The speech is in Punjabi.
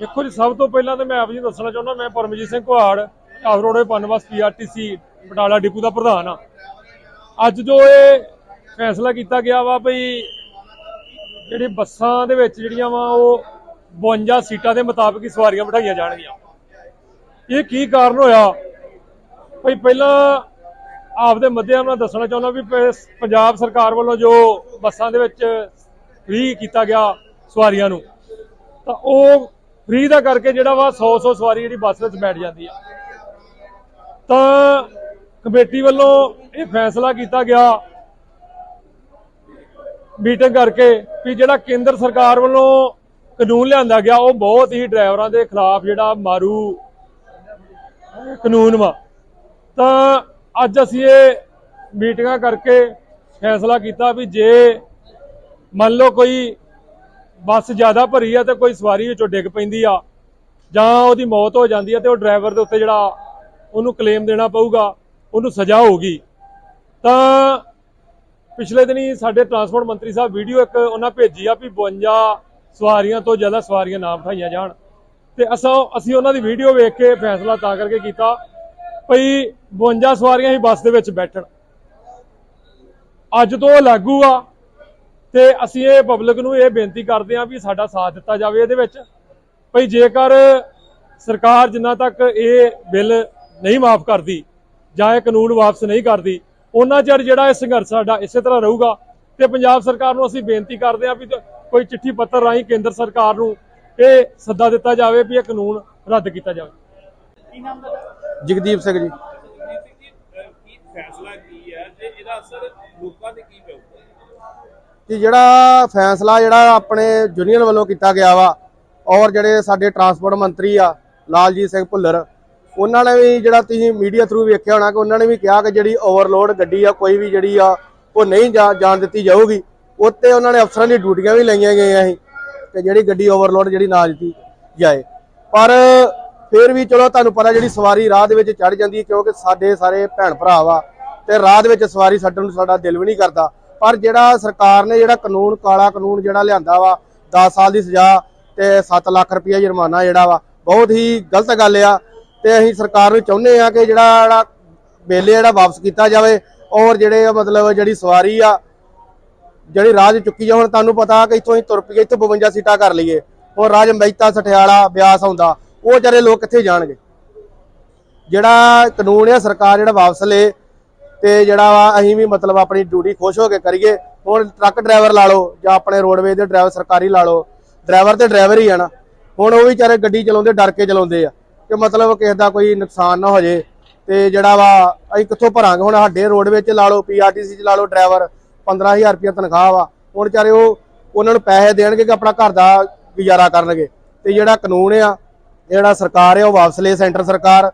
ਦੇਖੋ ਜੀ, ਸਭ ਤੋਂ ਪਹਿਲਾਂ ਤਾਂ ਮੈਂ ਆਪ ਜੀ ਨੂੰ ਦੱਸਣਾ ਚਾਹੁੰਦਾ, ਮੈਂ ਪਰਮਜੀਤ ਸਿੰਘ ਕੁਹਾੜ ਆਫਰੋਡ ਪਨਵਸ ਪੀਆਰਟੀਸੀ ਬਟਾਲਾ ਡਿਪੂ ਦਾ ਪ੍ਰਧਾਨ ਆ ਅੱਜ ਜੋ ਇਹ ਫੈਸਲਾ ਕੀਤਾ ਗਿਆ ਵਾ ਭਈ ਜਿਹੜੀ ਬੱਸਾਂ ਦੇ ਵਿੱਚ ਜਿਹੜੀਆਂ ਵਾ ਉਹ 52 ਸੀਟਾਂ ਦੇ ਮੁਤਾਬਕ ਹੀ ਸਵਾਰੀਆਂ ਬਿਠਾਈਆਂ ਜਾਣਗੀਆਂ। ਇਹ ਕੀ ਕਾਰਨ ਹੋਇਆ? ਭਈ ਪਹਿਲਾਂ ਆਪਦੇ ਮੱਧਿਆਮ ਨਾਲ ਦੱਸਣਾ ਚਾਹੁੰਦਾ ਵੀ ਪੰਜਾਬ ਸਰਕਾਰ ਵੱਲੋਂ ਜੋ ਬੱਸਾਂ ਦੇ ਵਿੱਚ ਫ੍ਰੀ ਕੀਤਾ ਗਿਆ ਸਵਾਰੀਆਂ ਨੂੰ, ਤਾਂ ਉਹ ਫ੍ਰੀ ਦਾ ਕਰਕੇ ਜਿਹੜਾ ਵਾ 100 100 ਸਵਾਰੀ ਜਿਹੜੀ ਬੱਸ ਵਿੱਚ ਬੈਠ ਜਾਂਦੀ ਆ। ਤਾਂ ਕਮੇਟੀ ਵੱਲੋਂ ਇਹ ਫੈਸਲਾ ਕੀਤਾ ਗਿਆ ਮੀਟਿੰਗ ਕਰਕੇ ਵੀ ਜਿਹੜਾ ਕੇਂਦਰ ਸਰਕਾਰ ਵੱਲੋਂ ਕਾਨੂੰਨ ਲਿਆਂਦਾ ਗਿਆ, ਉਹ ਬਹੁਤ ਹੀ ਡਰਾਈਵਰਾਂ ਦੇ ਖਿਲਾਫ ਜਿਹੜਾ ਮਾਰੂ ਕਾਨੂੰਨ ਵਾ। ਤਾਂ ਅੱਜ ਅਸੀਂ ਇਹ ਮੀਟਿੰਗਾਂ ਕਰਕੇ ਫੈਸਲਾ ਕੀਤਾ ਵੀ ਜੇ ਮੰਨ ਲਓ ਕੋਈ ਬੱਸ ਜ਼ਿਆਦਾ ਭਰੀ ਆ ਤੇ ਕੋਈ ਸਵਾਰੀ ਵਿੱਚੋਂ ਡਿੱਗ ਪੈਂਦੀ ਆ। ਜਾਂ ਉਹਦੀ ਮੌਤ ਹੋ ਜਾਂਦੀ ਆ ਤੇ ਉਹ ਡਰਾਈਵਰ ਦੇ ਉੱਤੇ ਜਿਹੜਾ ਉਹਨੂੰ ਕਲੇਮ ਦੇਣਾ ਪਊਗਾ, ਉਹਨੂੰ ਸਜ਼ਾ ਹੋਊਗੀ। ਤਾਂ ਪਿਛਲੇ ਦਿਨੀ ਸਾਡੇ ਟਰਾਂਸਪੋਰਟ ਮੰਤਰੀ ਸਾਹਿਬ ਵੀਡੀਓ ਇੱਕ ਉਹਨਾਂ ਭੇਜੀ ਆ ਵੀ 52 ਸਵਾਰੀਆਂ ਤੋਂ ਜ਼ਿਆਦਾ ਸਵਾਰੀਆਂ ਨਾ ਬਿਠਾਈਆਂ ਜਾਣ। ਤੇ ਅਸਾਂ ਅਸੀਂ ਉਹਨਾਂ ਦੀ ਵੀਡੀਓ ਵੇਖ ਕੇ ਫੈਸਲਾ ਤਾਂ ਕਰਕੇ ਕੀਤਾ ਭਈ 52 ਸਵਾਰੀਆਂ ਹੀ ਬੱਸ ਦੇ ਵਿੱਚ ਬੈਠਣ। ਅੱਜ ਤੋਂ ਉਹ ਲਾਗੂ ਆ। ਤੇ ਅਸੀਂ ਇਹ ਪਬਲਿਕ ਨੂੰ ਇਹ ਬੇਨਤੀ ਕਰਦੇ ਹਾਂ ਵੀ ਸਾਡਾ ਸਾਥ ਦਿੱਤਾ ਜਾਵੇ ਇਹਦੇ ਵਿੱਚ। ਭਈ ਜੇਕਰ ਸਰਕਾਰ ਜਿੰਨਾ ਤੱਕ ਇਹ ਬਿੱਲ ਨਹੀਂ ਮਾਫ ਕਰਦੀ ਜਾਂ ਇਹ ਕਾਨੂੰਨ ਵਾਪਸ ਨਹੀਂ ਕਰਦੀ ਉਹਨਾਂ ਚਿਰ ਜਿਹੜਾ ਇਹ ਸੰਘਰਸ਼ ਸਾਡਾ ਇਸੇ ਤਰ੍ਹਾਂ ਰਹੂਗਾ। ਤੇ ਪੰਜਾਬ ਸਰਕਾਰ ਨੂੰ ਅਸੀਂ ਬੇਨਤੀ ਕਰਦੇ ਹਾਂ ਵੀ ਕੋਈ ਚਿੱਠੀ ਪੱਤਰ ਰਾਹੀਂ ਕੇਂਦਰ ਸਰਕਾਰ ਨੂੰ ਇਹ ਸੱਦਾ ਦਿੱਤਾ ਜਾਵੇ ਵੀ ਇਹ ਕਾਨੂੰਨ ਰੱਦ ਕੀਤਾ ਜਾਵੇ। ਜਗਦੀਪ ਸਿੰਘ ਜੀ। ਕੀ ਫੈਸਲਾ ਕੀ ਹੈ ਤੇ ਇਹਦਾ ਅਸਰ ਲੋਕਾਂ ਤੇ ਕੀ ਪਊਗਾ? ਕਿ ਜਿਹੜਾ ਫੈਸਲਾ ਜਿਹੜਾ ਆਪਣੇ ਯੂਨੀਅਨ ਵੱਲੋਂ ਕੀਤਾ ਗਿਆ ਵਾ, ਔਰ ਜਿਹੜੇ ਸਾਡੇ ਟਰਾਂਸਪੋਰਟ ਮੰਤਰੀ ਆ, ਲਾਲਜੀਤ ਸਿੰਘ ਭੁੱਲਰ, ਉਹਨਾਂ ਨੇ ਵੀ ਜਿਹੜਾ ਤੁਸੀਂ ਮੀਡੀਆ ਥਰੂ ਵੇਖਿਆ ਹੋਣਾ ਕਿ ਉਹਨਾਂ ਨੇ ਵੀ ਕਿਹਾ ਕਿ ਜਿਹੜੀ ਓਵਰਲੋਡ ਗੱਡੀ ਆ, ਕੋਈ ਵੀ ਜਿਹੜੀ ਆ, ਉਹ ਨਹੀਂ ਜਾ- ਜਾਣ ਦਿੱਤੀ ਜਾਊਗੀ। ਉੱਤੇ ਉਹਨਾਂ ਨੇ ਅਫਸਰਾਂ ਦੀ ਡਿਊਟੀਆਂ ਵੀ ਲਈਆਂ ਗਈਆਂ ਸੀ ਕਿ ਜਿਹੜੀ ਗੱਡੀ ਓਵਰਲੋਡ ਜਿਹੜੀ ਨਾ ਦਿੱਤੀ ਜਾਏ। ਪਰ ਫਿਰ ਵੀ ਚਲੋ ਤੁਹਾਨੂੰ ਪਤਾ ਜਿਹੜੀ ਸਵਾਰੀ ਰਾਹ ਦੇ ਵਿੱਚ ਚੜ ਜਾਂਦੀ ਹੈ, ਕਿਉਂਕਿ ਸਾਡੇ ਸਾਰੇ ਭੈਣ ਭਰਾ ਵਾ, ਤੇ ਰਾਹ ਦੇ ਵਿੱਚ ਸਵਾਰੀ ਛੱਡਣ ਨੂੰ ਸਾਡਾ ਦਿਲ ਵੀ ਨਹੀਂ ਕਰਦਾ। ਪਰ ਜਿਹੜਾ ਸਰਕਾਰ ਨੇ ਜਿਹੜਾ ਕਾਨੂੰਨ, ਕਾਲਾ ਕਾਨੂੰਨ ਜਿਹੜਾ ਲਿਆਂਦਾ ਵਾ 10 ਸਾਲ ਦੀ ਸਜ਼ਾ ਤੇ 7 ਲੱਖ ਰੁਪਇਆ ਜੁਰਮਾਨਾ ਜਿਹੜਾ ਵਾ, ਬਹੁਤ ਹੀ ਗਲਤ ਗੱਲ ਆ। ਤੇ ਅਸੀਂ ਸਰਕਾਰ ਨੂੰ ਚਾਹੁੰਦੇ ਆ ਕਿ ਜਿਹੜਾ ਜਿਹੜਾ ਜਿਹੜਾ ਵਾਪਸ ਕੀਤਾ ਜਾਵੇ ਔਰ ਜਿਹੜੇ ਮਤਲਬ ਜਿਹੜੀ ਸਵਾਰੀ ਆ, ਜਿਹੜੀ ਰਾਜ ਚੁੱਕੀ ਜਾ ਹੁਣ ਤੁਹਾਨੂੰ ਪਤਾ ਕਿ ਇੱਥੋਂ ਹੀ ਤੁਰ ਪਈਏ ਇੱਥੋਂ 52 ਸੀਟਾਂ ਕਰ ਲਈਏ। ਔਰ ਰਾਜ ਮਹਿਤਾ ਸਠਿਆਲਾ, ਬਿਆਸ ਆਉਂਦਾ, ਉਹ ਵਿਚਾਰੇ ਲੋਕ ਕਿੱਥੇ ਜਾਣਗੇ? ਜਿਹੜਾ ਕਾਨੂੰਨ ਆ, ਸਰਕਾਰ ਜਿਹੜਾ ਵਾਪਸ ਲੇ ਤੇ ਜਿਹੜਾ ਵਾ, ਅਸੀਂ ਵੀ ਮਤਲਬ ਆਪਣੀ ਡਿਊਟੀ ਖੁਸ਼ ਹੋ ਕੇ ਕਰੀਏ। ਹੁਣ ਟਰੱਕ ਡਰਾਈਵਰ ਲਾ ਲਓ, ਜਾਂ ਆਪਣੇ ਰੋਡਵੇਜ਼ ਦੇ ਡਰਾਈਵਰ ਸਰਕਾਰੀ ਲਾ ਲਓ। ਡਰਾਈਵਰ ਤੇ ਡਰਾਈਵਰ ਹੀ ਆ ਨਾ। ਹੁਣ ਉਹ ਵੀ ਵਿਚਾਰੇ ਗੱਡੀ ਚਲਾਉਂਦੇ, ਡਰ ਕੇ ਚਲਾਉਂਦੇ ਆ। ਕਿ ਮਤਲਬ ਕਿਸੇ ਦਾ ਕੋਈ ਨੁਕਸਾਨ ਨਾ ਹੋ ਜੇ। ਤੇ ਜਿਹੜਾ ਵਾ, ਅਸੀਂ ਕਿੱਥੋਂ ਭਰਾਂਗੇ? ਹੁਣ ਸਾਡੇ ਰੋਡਵੇਜ਼ ਚ ਲਾ ਲਓ ਪੀਆਰਟੀਸੀ ਚ ਲਾ ਲਓ ਡਰਾਈਵਰ 15000 ਰੁਪਏ ਤਨਖਾਹ ਵਾ। ਹੁਣ ਵਿਚਾਰੇ ਉਹ ਉਹਨਾਂ ਨੂੰ ਪੈਸੇ ਦੇਣਗੇ ਕਿ ਆਪਣਾ ਘਰ ਦਾ ਗੁਜ਼ਾਰਾ ਕਰਨਗੇ। ਤੇ ਜਿਹੜਾ ਕਾਨੂੰਨ ਆ, ਜਿਹੜਾ ਸਰਕਾਰ ਆ, ਉਹ ਵਾਪਸ ਲੈ ਸੈਂਟਰ ਸਰਕਾਰ।